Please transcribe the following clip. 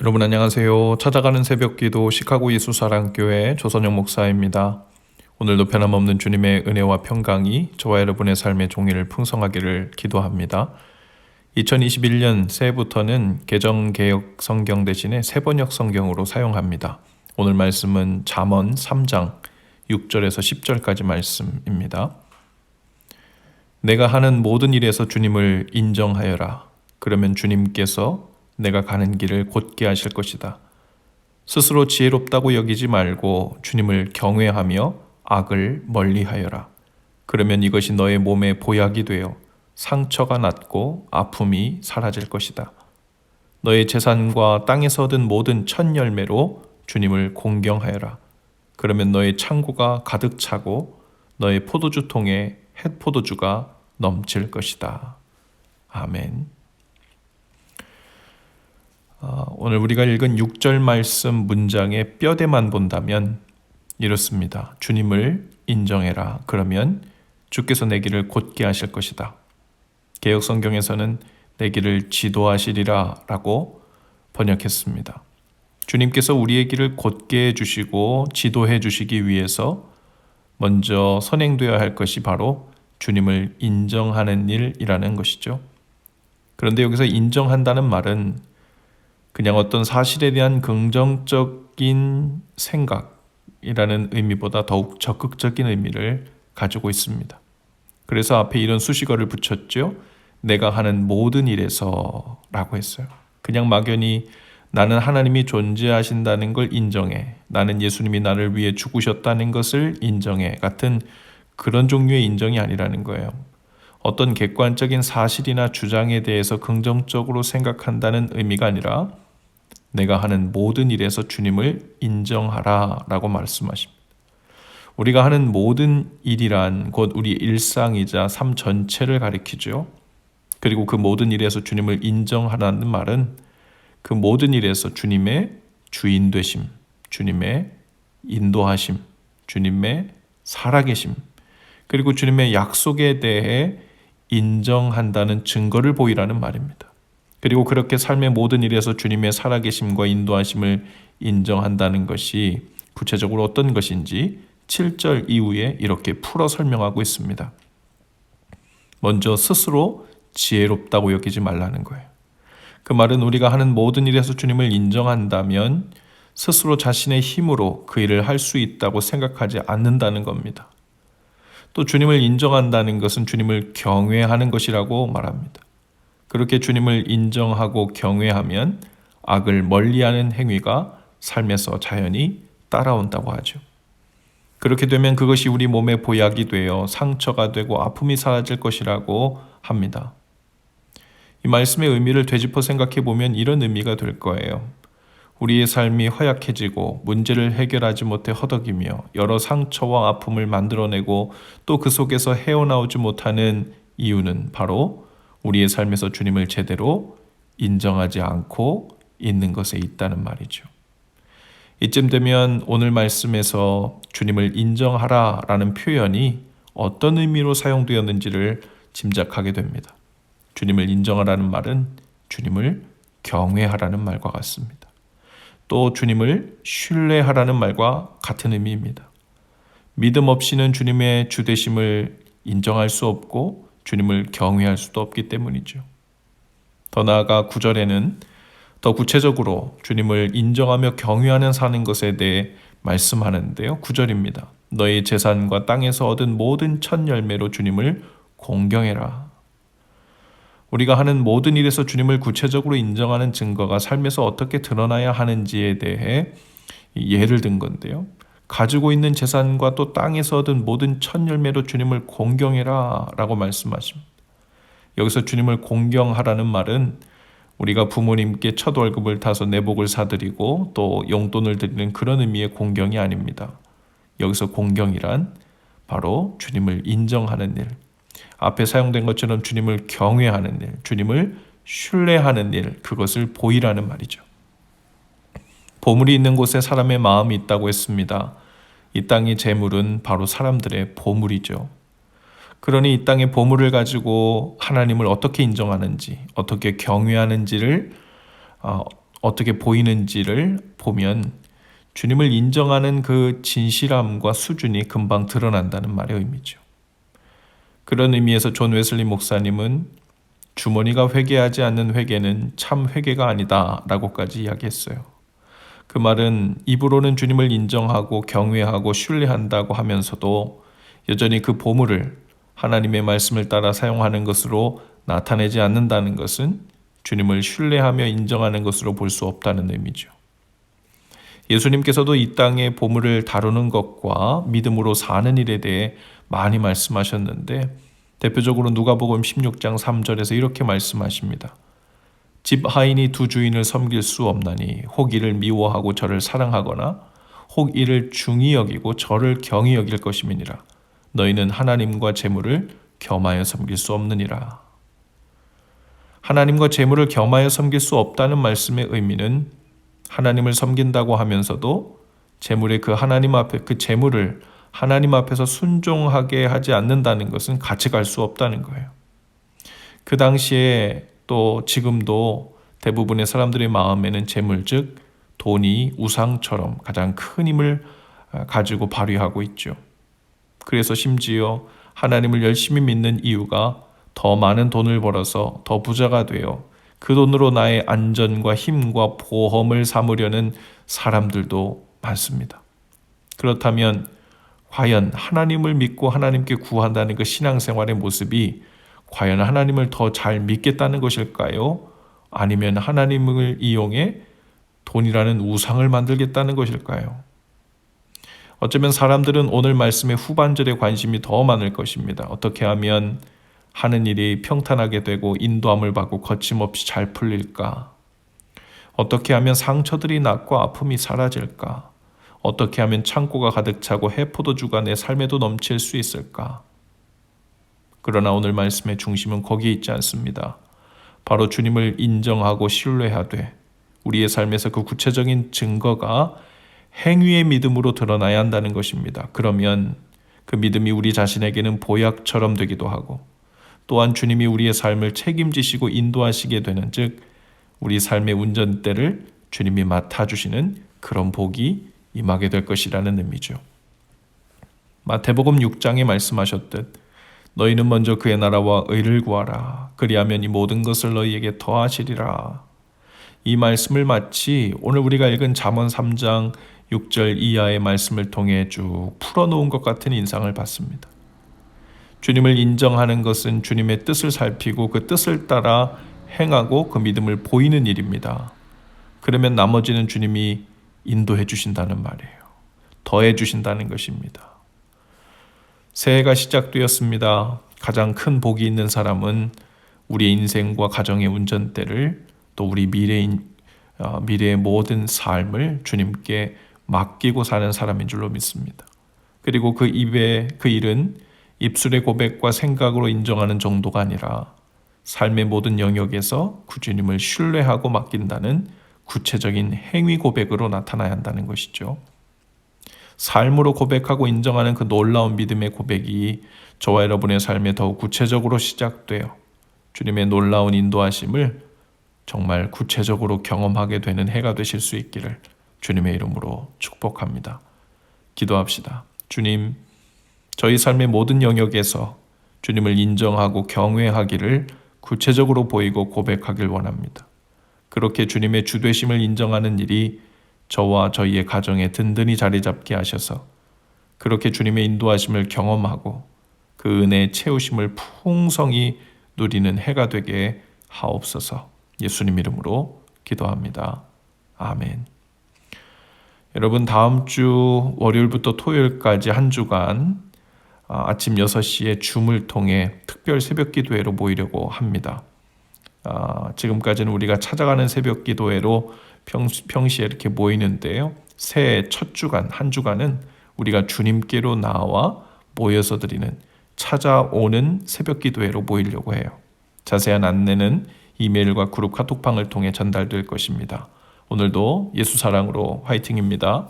여러분 안녕하세요. 찾아가는 새벽기도 시카고 예수사랑교회 조선영 목사입니다. 오늘도 변함없는 주님의 은혜와 평강이 저와 여러분의 삶의 종이를 풍성하기를 기도합니다. 2021년 새해부터는 개정개혁 성경 대신에 세번역 성경으로 사용합니다. 오늘 말씀은 잠언 3장 6절에서 10절까지 말씀입니다. 내가 하는 모든 일에서 주님을 인정하여라. 그러면 주님께서 내가 가는 길을 곧게 하실 것이다. 스스로 지혜롭다고 여기지 말고 주님을 경외하며 악을 멀리하여라. 그러면 이것이 너의 몸에 보약이 되어 상처가 낫고 아픔이 사라질 것이다. 너의 재산과 땅에서 얻은 모든 첫 열매로 주님을 공경하여라. 그러면 너의 창고가 가득 차고 너의 포도주 통에 햇포도주가 넘칠 것이다. 아멘. 어, 오늘 우리가 읽은 6절 말씀 문장의 뼈대만 본다면 이렇습니다. 주님을 인정해라. 그러면 주께서 내 길을 곧게 하실 것이다. 개혁 성경에서는 내 길을 지도하시리라 라고 번역했습니다. 주님께서 우리의 길을 곧게 해주시고 지도해 주시기 위해서 먼저 선행되어야 할 것이 바로 주님을 인정하는 일이라는 것이죠. 그런데 여기서 인정한다는 말은 그냥 어떤 사실에 대한 긍정적인 생각이라는 의미보다 더욱 적극적인 의미를 가지고 있습니다. 그래서 앞에 이런 수식어를 붙였죠. 내가 하는 모든 일에서 라고 했어요. 그냥 막연히 나는 하나님이 존재하신다는 걸 인정해. 나는 예수님이 나를 위해 죽으셨다는 것을 인정해. 같은 그런 종류의 인정이 아니라는 거예요. 어떤 객관적인 사실이나 주장에 대해서 긍정적으로 생각한다는 의미가 아니라 내가 하는 모든 일에서 주님을 인정하라 라고 말씀하십니다. 우리가 하는 모든 일이란 곧 우리 일상이자 삶 전체를 가리키죠. 그리고 그 모든 일에서 주님을 인정하라는 말은 그 모든 일에서 주님의 주인 되심, 주님의 인도하심, 주님의 살아계심, 그리고 주님의 약속에 대해 인정한다는 증거를 보이라는 말입니다. 그리고 그렇게 삶의 모든 일에서 주님의 살아계심과 인도하심을 인정한다는 것이 구체적으로 어떤 것인지 7절 이후에 이렇게 풀어 설명하고 있습니다. 먼저 스스로 지혜롭다고 여기지 말라는 거예요. 그 말은 우리가 하는 모든 일에서 주님을 인정한다면 스스로 자신의 힘으로 그 일을 할 수 있다고 생각하지 않는다는 겁니다. 또 주님을 인정한다는 것은 주님을 경외하는 것이라고 말합니다. 그렇게 주님을 인정하고 경외하면 악을 멀리하는 행위가 삶에서 자연히 따라온다고 하죠. 그렇게 되면 그것이 우리 몸에 보약이 되어 상처가 되고 아픔이 사라질 것이라고 합니다. 이 말씀의 의미를 되짚어 생각해 보면 이런 의미가 될 거예요. 우리의 삶이 허약해지고 문제를 해결하지 못해 허덕이며 여러 상처와 아픔을 만들어내고 또 그 속에서 헤어나오지 못하는 이유는 바로 우리의 삶에서 주님을 제대로 인정하지 않고 있는 것에 있다는 말이죠. 이쯤 되면 오늘 말씀에서 주님을 인정하라 라는 표현이 어떤 의미로 사용되었는지를 짐작하게 됩니다. 주님을 인정하라는 말은 주님을 경외하라는 말과 같습니다. 또 주님을 신뢰하라는 말과 같은 의미입니다. 믿음 없이는 주님의 주되심을 인정할 수 없고 주님을 경외할 수도 없기 때문이죠. 더 나아가 구절에는 더 구체적으로 주님을 인정하며 경외하는 사는 것에 대해 말씀하는데요. 구절입니다. 너의 재산과 땅에서 얻은 모든 첫 열매로 주님을 공경해라. 우리가 하는 모든 일에서 주님을 구체적으로 인정하는 증거가 삶에서 어떻게 드러나야 하는지에 대해 예를 든 건데요. 가지고 있는 재산과 또 땅에서 얻은 모든 첫 열매로 주님을 공경해라 라고 말씀하십니다. 여기서 주님을 공경하라는 말은 우리가 부모님께 첫 월급을 타서 내복을 사드리고 또 용돈을 드리는 그런 의미의 공경이 아닙니다. 여기서 공경이란 바로 주님을 인정하는 일, 앞에 사용된 것처럼 주님을 경외하는 일, 주님을 신뢰하는 일, 그것을 보이라는 말이죠. 보물이 있는 곳에 사람의 마음이 있다고 했습니다. 이 땅의 재물은 바로 사람들의 보물이죠. 그러니 이 땅의 보물을 가지고 하나님을 어떻게 인정하는지, 어떻게 경외하는지를 어, 어떻게 보이는지를 보면 주님을 인정하는 그 진실함과 수준이 금방 드러난다는 말의 의미죠. 그런 의미에서 존 웨슬리 목사님은 주머니가 회개하지 않는 회개는 참 회개가 아니다라고까지 이야기했어요. 그 말은 입으로는 주님을 인정하고 경외하고 신뢰한다고 하면서도 여전히 그 보물을 하나님의 말씀을 따라 사용하는 것으로 나타내지 않는다는 것은 주님을 신뢰하며 인정하는 것으로 볼 수 없다는 의미죠. 예수님께서도 이 땅의 보물을 다루는 것과 믿음으로 사는 일에 대해 많이 말씀하셨는데 대표적으로 누가복음 16장 3절에서 이렇게 말씀하십니다. 집 하인이 두 주인을 섬길 수 없나니 혹 이를 미워하고 저를 사랑하거나 혹 이를 중히 여기고 저를 경히 여길 것임이니라. 너희는 하나님과 재물을 겸하여 섬길 수 없느니라. 하나님과 재물을 겸하여 섬길 수 없다는 말씀의 의미는 하나님을 섬긴다고 하면서도 재물의 그 하나님 앞에 그 재물을 하나님 앞에서 순종하게 하지 않는다는 것은 같이 갈 수 없다는 거예요. 그 당시에 또 지금도 대부분의 사람들의 마음에는 재물 즉 돈이 우상처럼 가장 큰 힘을 가지고 발휘하고 있죠. 그래서 심지어 하나님을 열심히 믿는 이유가 더 많은 돈을 벌어서 더 부자가 되어 그 돈으로 나의 안전과 힘과 보험을 삼으려는 사람들도 많습니다. 그렇다면 과연 하나님을 믿고 하나님께 구한다는 그 신앙생활의 모습이 과연 하나님을 더 잘 믿겠다는 것일까요? 아니면 하나님을 이용해 돈이라는 우상을 만들겠다는 것일까요? 어쩌면 사람들은 오늘 말씀의 후반절에 관심이 더 많을 것입니다. 어떻게 하면 하는 일이 평탄하게 되고 인도함을 받고 거침없이 잘 풀릴까? 어떻게 하면 상처들이 낫고 아픔이 사라질까? 어떻게 하면 창고가 가득 차고 해포도주가 내 삶에도 넘칠 수 있을까? 그러나 오늘 말씀의 중심은 거기에 있지 않습니다. 바로 주님을 인정하고 신뢰하되 우리의 삶에서 그 구체적인 증거가 행위의 믿음으로 드러나야 한다는 것입니다. 그러면 그 믿음이 우리 자신에게는 보약처럼 되기도 하고 또한 주님이 우리의 삶을 책임지시고 인도하시게 되는 즉 우리 삶의 운전대를 주님이 맡아주시는 그런 복이 임하게 될 것이라는 의미죠. 마태복음 6장에 말씀하셨듯 너희는 먼저 그의 나라와 의를 구하라 그리하면 이 모든 것을 너희에게 더하시리라 이 말씀을 마치 오늘 우리가 읽은 잠언 3장 6절 이하의 말씀을 통해 쭉 풀어놓은 것 같은 인상을 받습니다. 주님을 인정하는 것은 주님의 뜻을 살피고 그 뜻을 따라 행하고 그 믿음을 보이는 일입니다. 그러면 나머지는 주님이 인도해 주신다는 말이에요. 더해 주신다는 것입니다. 새해가 시작되었습니다. 가장 큰 복이 있는 사람은 우리의 인생과 가정의 운전대를 또 우리 미래인 어, 미래의 모든 삶을 주님께 맡기고 사는 사람인 줄로 믿습니다. 그리고 그 입에 그 일은 입술의 고백과 생각으로 인정하는 정도가 아니라 삶의 모든 영역에서 구주님을 신뢰하고 맡긴다는 구체적인 행위 고백으로 나타나야 한다는 것이죠. 삶으로 고백하고 인정하는 그 놀라운 믿음의 고백이 저와 여러분의 삶에 더욱 구체적으로 시작되어 주님의 놀라운 인도하심을 정말 구체적으로 경험하게 되는 해가 되실 수 있기를 주님의 이름으로 축복합니다. 기도합시다. 주님, 저희 삶의 모든 영역에서 주님을 인정하고 경외하기를 구체적으로 보이고 고백하길 원합니다. 그렇게 주님의 주되심을 인정하는 일이 저와 저희의 가정에 든든히 자리 잡게 하셔서 그렇게 주님의 인도하심을 경험하고 그 은혜의 채우심을 풍성히 누리는 해가 되게 하옵소서 예수님 이름으로 기도합니다. 아멘. 여러분 다음 주 월요일부터 토요일까지 한 주간 아, 아침 6시에 줌을 통해 특별 새벽 기도회로 모이려고 합니다. 아, 지금까지는 우리가 찾아가는 새벽 기도회로 평시에 이렇게 모이는데요. 새해 첫 주간, 한 주간은 우리가 주님께로 나와 모여서 드리는 찾아오는 새벽 기도회로 모이려고 해요. 자세한 안내는 이메일과 그룹 카톡방을 통해 전달될 것입니다. 오늘도 예수 사랑으로 화이팅입니다.